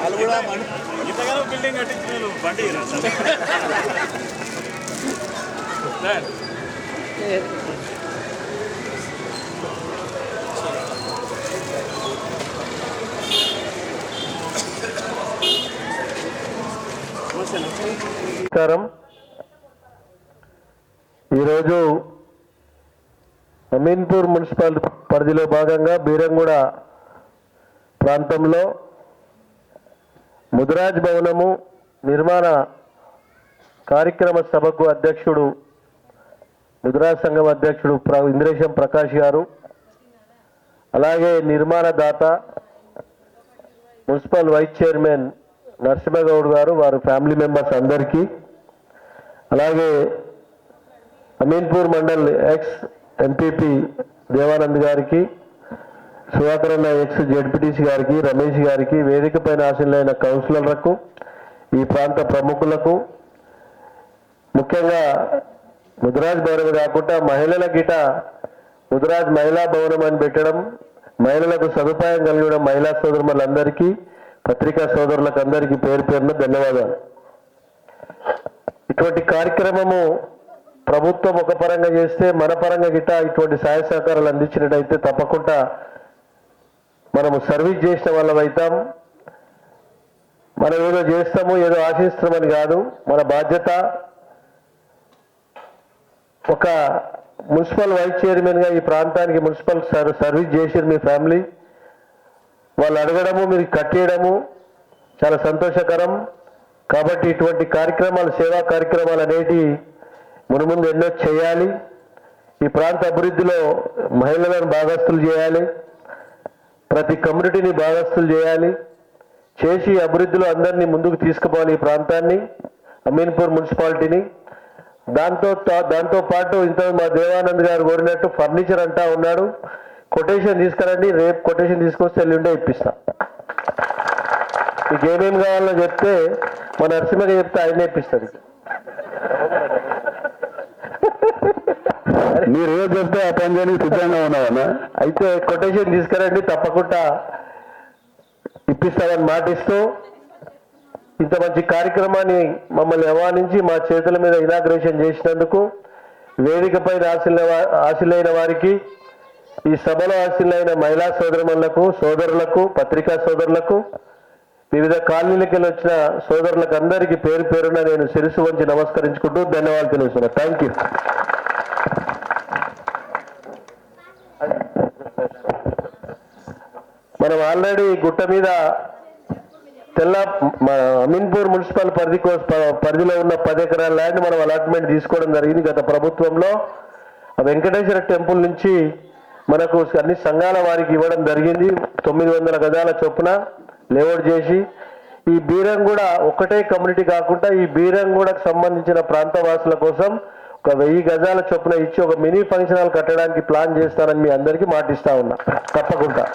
వాళ్ళు కూడా ఇంతకాలం బిల్డింగ్ బండి సార్. నమస్కారం. ఈరోజు అమీన్పూర్ మున్సిపల్ పరిధిలో భాగంగా బీరంగూడ ప్రాంతంలో ముదిరాజ్ భవనము నిర్మాణ కార్యక్రమ సభకు అధ్యక్షుడు ముదిరాజ్ సంఘం అధ్యక్షుడు ప్ర ఇంద్రేశం ప్రకాష్ గారు అలాగే నిర్మాణదాత municipal vice chairman Narasimha Goud garu వారి ఫ్యామిలీ మెంబర్స్ అందరికీ అలాగే అమీన్పూర్ మండల్ ఎక్స్ ఎంపీపీ దేవానంద్ గారికి సుధాకరన్న ఎక్స్ జెడ్పీటీసీ గారికి రమేష్ గారికి వేదిక పైన ఆశీనులైన కౌన్సిలర్లకు ఈ ప్రాంత ప్రముఖులకు ముఖ్యంగా ముద్రాజ్ భవనం కాకుండా మహిళల గిట ముద్రాజ్ మహిళా భవనం అని పెట్టడం మహిళలకు సదుపాయం కలిగడం మహిళా సోదరులందరికీ పత్రికా సోదరులకు అందరికీ పేరు పేరున ధన్యవాదాలు. ఇటువంటి కార్యక్రమము ప్రభుత్వం ఒక పరంగా చేస్తే మన పరంగా గిట్ట ఇటువంటి సహాయ సహకారాలు అందించినట్టయితే తప్పకుండా మనము సర్వీస్ చేసిన వాళ్ళం అవుతాం. మనం ఏదో చేస్తాము ఏదో ఆశిస్తామని కాదు మన బాధ్యత ఒక మున్సిపల్ వైస్ చైర్మన్గా ఈ ప్రాంతానికి మున్సిపల్ సర్వీస్ చేసారు మీ ఫ్యామిలీ. వాళ్ళు అడగడము మీరు కట్టేయడము చాలా సంతోషకరం. కాబట్టి ఇటువంటి కార్యక్రమాలు సేవా కార్యక్రమాలు అనేటివి మునుముందు ఎన్నో చేయాలి. ఈ ప్రాంత అభివృద్ధిలో మహిళలను భాగస్తులు చేయాలి. ప్రతి కమ్యూనిటీని భాగస్తులు చేయాలి. చేసి అభివృద్ధిలో అందరినీ ముందుకు తీసుకుపోవాలి ఈ ప్రాంతాన్ని అమీన్పూర్ మున్సిపాలిటీని. దాంతో దాంతో పాటు ఇంత మా దేవానంద్ గారు కోరినట్టు ఫర్నిచర్ అంటా ఉన్నాడు. కొటేషన్ తీసుకురండి రేపు కొటేషన్ తీసుకొస్తే ఎల్లుండే ఇప్పిస్తా. మీకు ఏమేమి కావాలో చెప్తే మన నరసింహగా చెప్తే ఆయనే ఇప్పిస్తుంది మీరు ఏది చెప్తే ఆ పని చేయడానికి సిద్ధంగా ఉన్నావన్నా అయితే కొటేషన్ తీసుకురండి తప్పకుండా ఇప్పిస్తామని మాటిస్తూ ఇంత మంచి కార్యక్రమాన్ని మమ్మల్ని ఆహ్వానించి మా చేతుల మీద ఇనాగ్రేషన్ చేసినందుకు వేదికపై ఆశలైన వా- ఆశలైన వారికి ఈ సభలో ఆశలైన మహిళా సోదరులకు సోదరులకు పత్రికా సోదరులకు వివిధ కాలనీలకి వచ్చిన సోదరులకు అందరికీ పేరు పేరున నేను శిరసు వంచి నమస్కరించుకుంటూ ధన్యవాదాలు తెలుస్తున్నాను థ్యాంక్ యూ మనం ఆల్రెడీ గుట్ట మీద తెల్ల అమీన్పూర్ మున్సిపల్ పరిధి పరిధిలో ఉన్న పది ఎకరాల ల్యాండ్ మనం అలాట్మెంట్ తీసుకోవడం జరిగింది గత ప్రభుత్వంలో. ఆ వెంకటేశ్వర టెంపుల్ నుంచి మనకు అన్ని సంఘాల వారికి ఇవ్వడం జరిగింది. తొమ్మిది వందల గజాల చొప్పున లేఅవుట్ చేసి ఈ బీరంగూడ ఒకటే కమ్యూనిటీ కాకుండా ఈ బీరంగూడకు సంబంధించిన ప్రాంతవాసుల కోసం ఒక వెయ్యి గజాల చొప్పున ఇచ్చి ఒక మినీ ఫంక్షన్ హాల్ కట్టడానికి ప్లాన్ చేస్తానని మీ అందరికీ మాటిస్తా ఉన్నా. తప్పకుండా.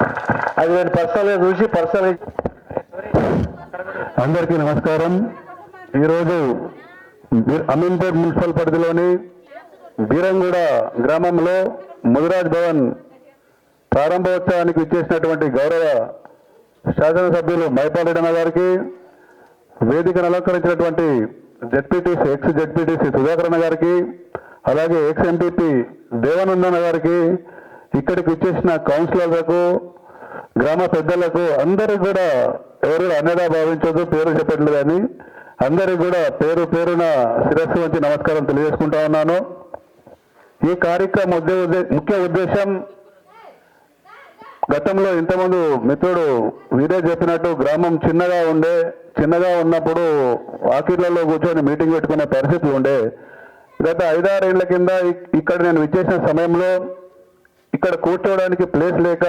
అది నేను పర్సనల్గా చూసి పర్సనల్ అందరికీ నమస్కారం. ఈరోజు అమీన్పేట్ మున్సిపల్ పరిధిలోని బీరంగూడ గ్రామంలో ముదిరాజ్ భవన్ ప్రారంభోత్సవానికి ఇచ్చేసినటువంటి గౌరవ శాసనసభ్యులు మైపాలరెడ్డి గారికి వేదికను అలంకరించినటువంటి జడ్పీటీసీ ఎక్స్ జడ్పీటీసీ సుధాకరణ గారికి అలాగే ఎక్స్ ఎంపీపీ దేవానందన గారికి ఇక్కడికి ఇచ్చేసిన కౌన్సిలర్లకు గ్రామ పెద్దలకు అందరికి కూడా ఎవరు అన్నదా భావించదు పేరు చెప్పట్లేదు కానీ అందరికి కూడా పేరు పేరున శిరస్సు వంచి నమస్కారం తెలియజేసుకుంటా ఉన్నాను. ఈ కార్యక్రమం ముఖ్య ఉద్దేశం గతంలో ఇంతకుముందు మిత్రుడు వీరే చెప్పినట్టు గ్రామం చిన్నగా ఉండే చిన్నగా ఉన్నప్పుడు వాకిళ్ళలో కూర్చొని మీటింగ్ పెట్టుకునే పరిస్థితులు ఉండే. గత ఐదారేళ్ళ కింద ఇక్కడ నేను విచ్చేసిన సమయంలో ఇక్కడ కూర్చోవడానికి ప్లేస్ లేక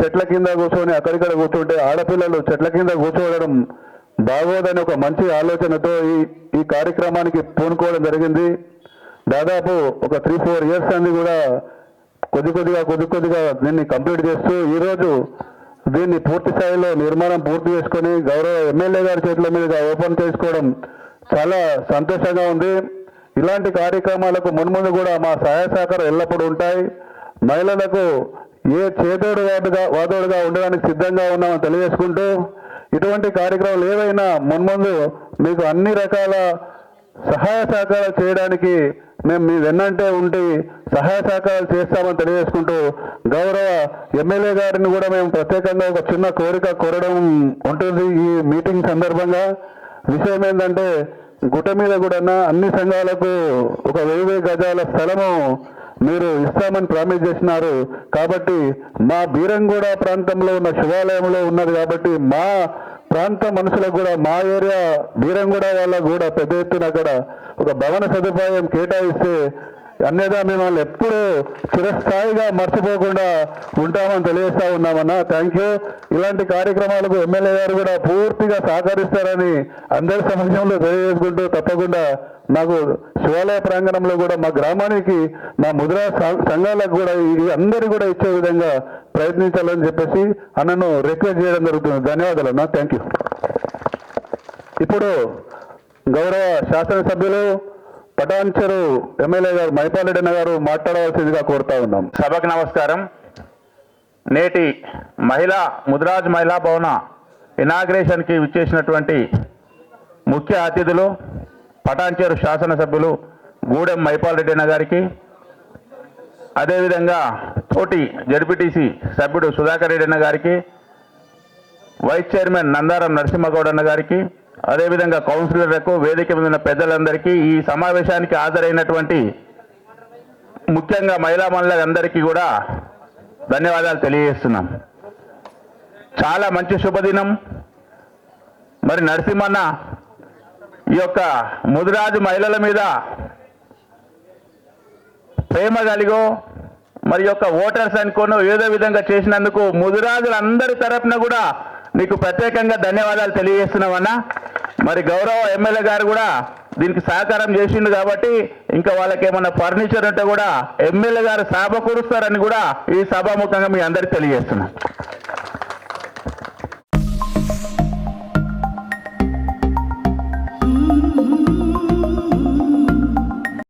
చెట్ల కింద కూర్చొని అక్కడిక్కడ కూర్చుంటే ఆడపిల్లలు చెట్ల కింద కూర్చోవడం బాగోదని ఒక మంచి ఆలోచనతో ఈ ఈ కార్యక్రమానికి పూనుకోవడం జరిగింది. దాదాపు ఒక త్రీ ఫోర్ ఇయర్స్ అన్ని కూడా కొద్ది కొద్దిగా కొద్ది కొద్దిగా దీన్ని కంప్లీట్ చేస్తూ ఈరోజు దీన్ని పూర్తి స్థాయిలో నిర్మాణం పూర్తి చేసుకొని గౌరవ ఎమ్మెల్యే గారి చేతుల మీదుగా ఓపెన్ చేసుకోవడం చాలా సంతోషంగా ఉంది. ఇలాంటి కార్యక్రమాలకు మున్ముందు కూడా మా సహాయ సహకారం ఎల్లప్పుడూ ఉంటాయి. మహిళలకు ఏ చేదోడు వాదుగా వాదోడుగా ఉండడానికి సిద్ధంగా ఉన్నామని తెలియజేసుకుంటూ ఇటువంటి కార్యక్రమాలు ఏవైనా మున్ముందు మీకు అన్ని రకాల సహాయ సహకారాలు చేయడానికి మేము మీ వెన్నంటే ఉండి సహాయ సహకారాలు చేస్తామని తెలియజేసుకుంటూ గౌరవ ఎమ్మెల్యే గారిని కూడా మేము ప్రత్యేకంగా ఒక చిన్న కోరిక కోరడం ఉంటుంది ఈ మీటింగ్ సందర్భంగా. విషయం ఏంటంటే గుట్ట మీద కూడా అన్ని సంఘాలకు ఒక వెయ్యి వెయ్యి గజాల స్థలము మీరు ఇస్తామని ప్రామిస్ చేసినారు. కాబట్టి మా బీరంగూడ ప్రాంతంలో ఉన్న శివాలయంలో ఉన్నది కాబట్టి మా ప్రాంత మనుషులకు కూడా మా ఏరియా బీరంగూడ వాళ్ళకు కూడా పెద్ద ఎత్తున అక్కడ ఒక భవన సదుపాయం కేటాయిస్తే అన్యదా మిమ్మల్ని ఎప్పుడు చిరస్థాయిగా మర్చిపోకుండా ఉంటామని తెలియజేస్తా ఉన్నామన్నా. థ్యాంక్ యూ ఇలాంటి కార్యక్రమాలకు ఎమ్మెల్యే గారు కూడా పూర్తిగా సహకరిస్తారని అందరి సమక్షంలో తెలియజేసుకుంటూ తప్పకుండా నాకు శివాలయ ప్రాంగణంలో కూడా మా గ్రామానికి మా ముద్రా సంఘాలకు కూడా ఇది అందరి కూడా ఇచ్చే విధంగా ప్రయత్నించాలని చెప్పేసి అన్నను రిక్వెస్ట్ చేయడం జరుగుతుంది. ధన్యవాదాలు అన్న. థ్యాంక్ యూ ఇప్పుడు గౌరవ శాసనసభ్యులు పటాన్చెరు ఎమ్మెల్యే గారు మైపాలరెడ్డి గారు మాట్లాడవలసిందిగా కోరుతా ఉన్నాం. సభకు నమస్కారం. నేటి మహిళా ముద్రాజ్ మహిళా భవన ఇనాగ్రేషన్కి విచ్చేసినటువంటి ముఖ్య అతిథులు పటాన్చేరు శాసనసభ్యులు గూడెం మైపాల్ రెడ్డి అన్న గారికి అదేవిధంగా తోటి జడ్పీటీసీ సభ్యుడు సుధాకర్ రెడ్డి అన్న గారికి వైస్ చైర్మన్ నందారం నరసింహగౌడ్ అన్న గారికి అదేవిధంగా కౌన్సిలర్లకు వేదిక మీద ఉన్న పెద్దలందరికీ ఈ సమావేశానికి హాజరైనటువంటి ముఖ్యంగా మహిళా మనులందరికీ కూడా ధన్యవాదాలు తెలియజేస్తున్నాం. చాలా మంచి శుభదినం. మరి నరసింహన్న ఈ యొక్క ముదిరాజు మహిళల మీద ప్రేమ కలిగో మరి యొక్క ఓటర్స్ అనుకోనో ఏదో విధంగా చేసినందుకు ముదిరాజులందరి తరపున కూడా నీకు ప్రత్యేకంగా ధన్యవాదాలు తెలియజేస్తున్నామన్నా. మరి గౌరవ ఎమ్మెల్యే గారు కూడా దీనికి సహకారం చేసిండు కాబట్టి ఇంకా వాళ్ళకి ఏమన్నా ఫర్నిచర్ ఉంటే కూడా ఎమ్మెల్యే గారు సభ కూరుస్తారని కూడా ఈ సభాముఖంగా మీ అందరికి తెలియజేస్తున్నాం.